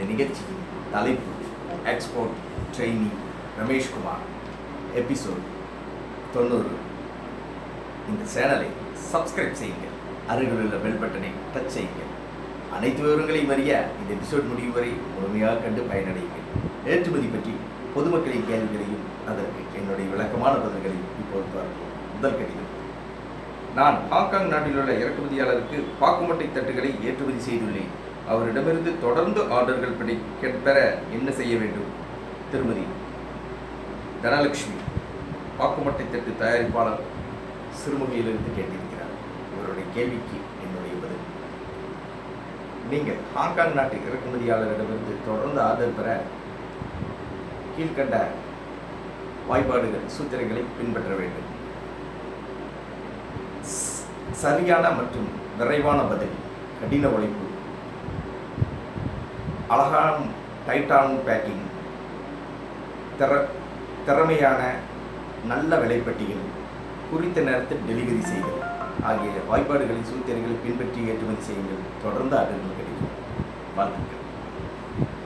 இந்த நிகழ்ச்சியின் தலைப்பு எக்ஸ்போர்ட் ட்ரெயினி ரமேஷ்குமார் எபிசோட் தொண்ணூறு. இந்த சேனலை சப்ஸ்கிரைப் செய்யுங்கள். அருகில் உள்ள பெல் பட்டனை டச் செய்யுங்கள். அனைத்து விவரங்களையும் அறிய இந்த எபிசோட் முடிவு வரை முழுமையாக கண்டு பயனடையுங்கள். ஏற்றுமதி பற்றி பொதுமக்களின் கேள்விகளையும் அதற்கு என்னுடைய விளக்கமான பதில்களையும் இப்போது பார்ப்போம். முதல் கடிதம். நான் ஹாங்காங் நாட்டில் உள்ள இறக்குமதியாளருக்கு பாக்குமட்டை தட்டுகளை ஏற்றுமதி செய்துள்ளேன். அவரிடமிருந்து தொடர்ந்து ஆர்டர்கள் படி பெற என்ன செய்ய வேண்டும்? திருமதி தனலட்சுமி பாக்குமட்டை தட்டு தயாரிப்பாளர் சிறுமுகையிலிருந்து கேட்டிருக்கிறார். இவருடைய கேள்விக்கு என்னுடைய பதில். நீங்கள் ஹாங்காங் நாட்டு இறக்குமதியாளரிடமிருந்து தொடர்ந்து ஆர்டர் பெற கீழ்கண்ட வாய்ப்பாடுகள் சூத்திரங்களை பின்பற்ற வேண்டும். சரியான மற்றும் விரைவான பதில் கடின உழைப்பு அழகான டைட்டான் பேக்கிங். திற திறமையான நல்ல விலைப்பட்டியல் குறித்த நேரத்தில் டெலிவரி செய்தல் ஆகிய வாய்ப்பாடுகளின் சூத்திரங்களை பின்பற்றி ஏற்றுமதி செய்யுங்கள். தொடர்ந்து ஆர்டர்கள் கிடைக்கும். வாழ்த்துக்கள்.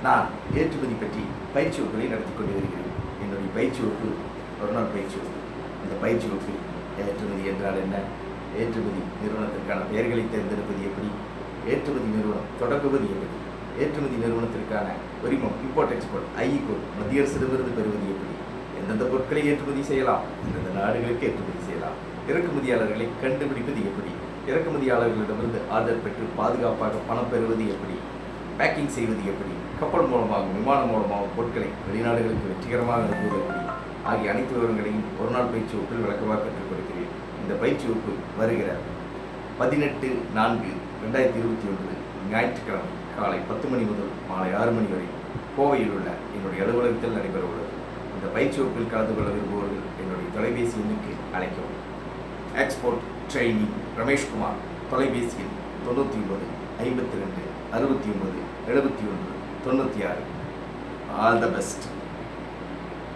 நான் ஏற்றுமதி பற்றி பயிற்சி வகுப்புகளை நடத்தி கொண்டு வருகிறேன். என்னுடைய பயிற்சி வகுப்பு ஒரு நாள் பயிற்சி வகுப்பு. இந்த பயிற்சி வகுப்பில் ஏற்றுமதி என்றால் என்ன? ஏற்றுமதி நிறுவனத்திற்கான பெயர்களை தேர்ந்தெடுப்பது எப்படி? ஏற்றுமதி நிறுவனம் தொடங்குவது எப்படி? ஏற்றுமதி நிறுவனத்திற்கான உரிமம் இம்போர்ட் எக்ஸ்போர்ட் ஐஇ கோட் மத்திய அரசிடமிருந்து பெறுவது எப்படி? எந்தெந்த பொருட்களை ஏற்றுமதி செய்யலாம்? எந்தெந்த நாடுகளுக்கு ஏற்றுமதி செய்யலாம்? இறக்குமதியாளர்களை கண்டுபிடிப்பது எப்படி? இறக்குமதியாளர்களிடமிருந்து ஆர்டர் பெற்று பாதுகாப்பாக பணம் பெறுவது எப்படி? பேக்கிங் செய்வது எப்படி? கப்பல் மூலமாகவும் விமானம் மூலமாகவும் பொருட்களை வெளிநாடுகளுக்கு வெற்றிகரமாக அனுப்புவது எப்படி? ஆகிய அனைத்து விவரங்களையும் ஒரு நாள் பயிற்சி வகுப்பில் விளக்கமாக கற்றுக் கொடுக்கிறேன். இந்த பயிற்சி வகுப்பு வருகிற பதினெட்டு நான்கு ரெண்டாயிரத்தி இருபத்தி ஒன்று ஞாயிற்றுக்கிழமை காலை பத்து மணி முதல் மாலை ஆறு மணி வரை கோவையில் உள்ள என்னுடைய அலுவலகத்தில் நடைபெற உள்ளது. இந்த பயிற்சி வகுப்பில் கலந்து கொள்ள விரும்புவர்கள் என்னுடைய தொலைபேசி எண்ணுக்கு அழைக்கவும். எக்ஸ்போர்ட் ட்ரெயினிங் ரமேஷ்குமார் தொலைபேசியில் தொண்ணூற்றி ஒன்பது ஐம்பத்தி ரெண்டு அறுபத்தி ஒன்பது எழுபத்தி ஒன்று தொண்ணூற்றி ஆறு. All the best